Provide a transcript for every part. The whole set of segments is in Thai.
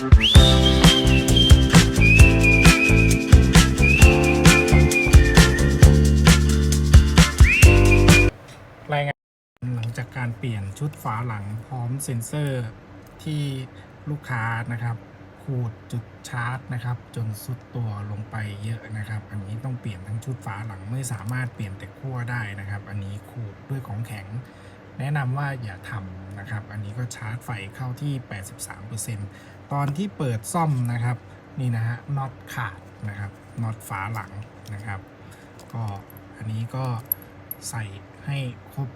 รายงานหลังจากการเปลี่ยนชุดฝาหลังพร้อมเซ็นเซอร์ที่ลูกค้านะครับ ขูดจุดชาร์จนะครับ จนสุดตัวลงไปเยอะนะครับ อันนี้ต้องเปลี่ยนทั้งชุดฝาหลังไม่สามารถเปลี่ยนแต่ขั้วได้นะครับ อันนี้ขูดด้วยของแข็ง แนะนำว่าอย่าทำนะครับ อันนี้ก็ชาร์จไฟเข้าที่ 83%ตอนที่เปิดซ่อมนะครับ นี่นะฮะน็อตขาดนะครับน็อตฝาหลังนะครับ ก็อันนี้ก็ใส่ให้ครบ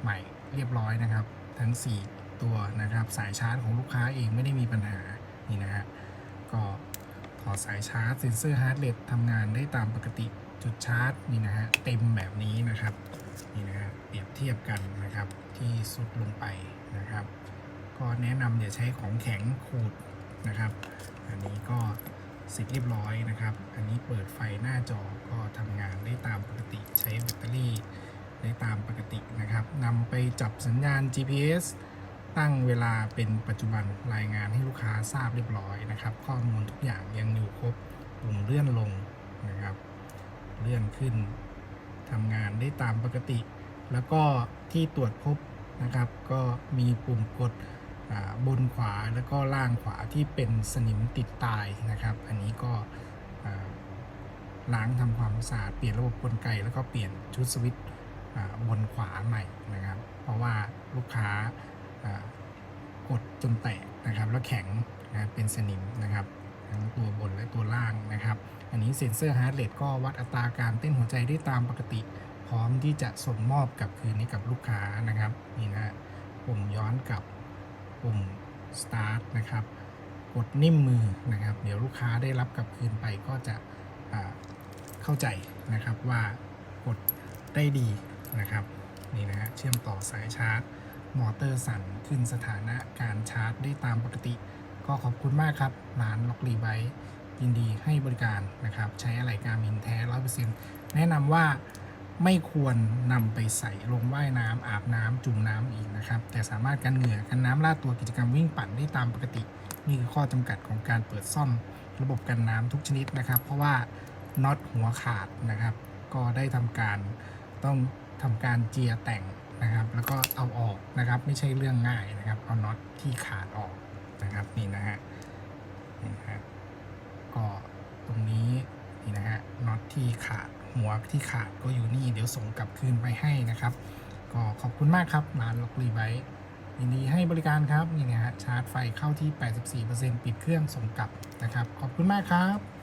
ใหม่เรียบร้อยนะครับ ทั้ง 4 ตัวนะครับ สายชาร์จของลูกค้าเองไม่ได้มีปัญหานี่นะฮะก็ ถอสายชาร์จเซ็นเซอร์ฮาร์ดเรททำงานได้ตามปกติจุดชาร์จนี่นะฮะเต็มแบบนี้นะครับนี่นะฮะเปรียบเทียบกันนะครับที่สุดลงไปนะครับ ก็แนะนำอย่าใช้ของแข็งขูดนะครับ อันนี้ก็เสร็จเรียบร้อยนะครับ อันนี้เปิดไฟหน้าจอก็ทำงานได้ตามปกติใช้แบตเตอรี่ได้ตามปกตินะครับนำไปจับสัญญาณ GPS ตั้งเวลาเป็นปัจจุบันรายงานให้ลูกค้าทราบเรียบร้อยนะครับ ข้อมูลทุกอย่างยังอยู่ครบปุ่มเลื่อนลงนะครับ เลื่อนขึ้นทำงานได้ตามปกติ แล้วก็ที่ตรวจพบนะครับ ก็มีปุ่มกดบนขวาแล้วก็ล่างขวาที่เป็นสนิมติดตายนะครับ อันนี้ก็ล้างทำความสะอาดเปลี่ยนระบบกลไก แล้วก็เปลี่ยนชุดสวิตช์บนขวาใหม่นะครับ เพราะว่าลูกค้า กดจนแตกนะครับ แล้วแข็งนะเป็นสนิมนะครับ ทั้งตัวบนและตัวล่างนะครับ อันนี้เซ็นเซอร์ฮาร์ดเรทก็วัดอัตราการเต้นหัวใจได้ตามปกติ พร้อมที่จะส่งมอบกลับคืนให้กับลูกค้านะครับนี่นะปุ่มย้อนกลับปุ่ม start นะครับ กดนิ่มมือนะครับ เดี๋ยวลูกค้าได้รับกลับคืนไปก็จะเข้าใจนะครับว่ากดได้ดีนะครับนี่นะฮะเชื่อมต่อสายชาร์จ มอเตอร์สั่นขึ้นสถานะการชาร์จได้ตามปกติ ก็ขอบคุณมากครับ ร้านล็อกรีไบยินดีให้บริการนะครับ ใช้อะไรการมินแท้100%แนะนำว่าไม่ควรนำไปใส่ลงว่ายน้ำอาบน้ำจุ่มน้ำอีกนะครับ แต่สามารถกันเหงื่อกันน้ำลาดตัวกิจกรรมวิ่งปั่นได้ตามปกติ นี่คือข้อจำกัดของการเปิดซ่อมระบบกันน้ำทุกชนิดนะครับ เพราะว่าน็อตหัวขาดนะครับ ก็ได้ทำการต้องทำการเจียแต่ง นะครับ แล้วก็เอาออกนะครับ ไม่ใช่เรื่องง่ายนะครับ เอาน็อตที่ขาดออกนะครับนี่นะฮะนี่นะฮะก็ตรงนี้นี่นะฮะน็อตที่ขาดหัวที่ขาดก็อยู่นี่เดี๋ยวส่งกลับคืนไปให้นะครับ ก็ขอบคุณมากครับร้านล็อกรีไบยินดีให้บริการครับนี่นะฮะชาร์จไฟเข้าที่ 84%ปิดเครื่องส่งกลับนะครับ ขอบคุณมากครับ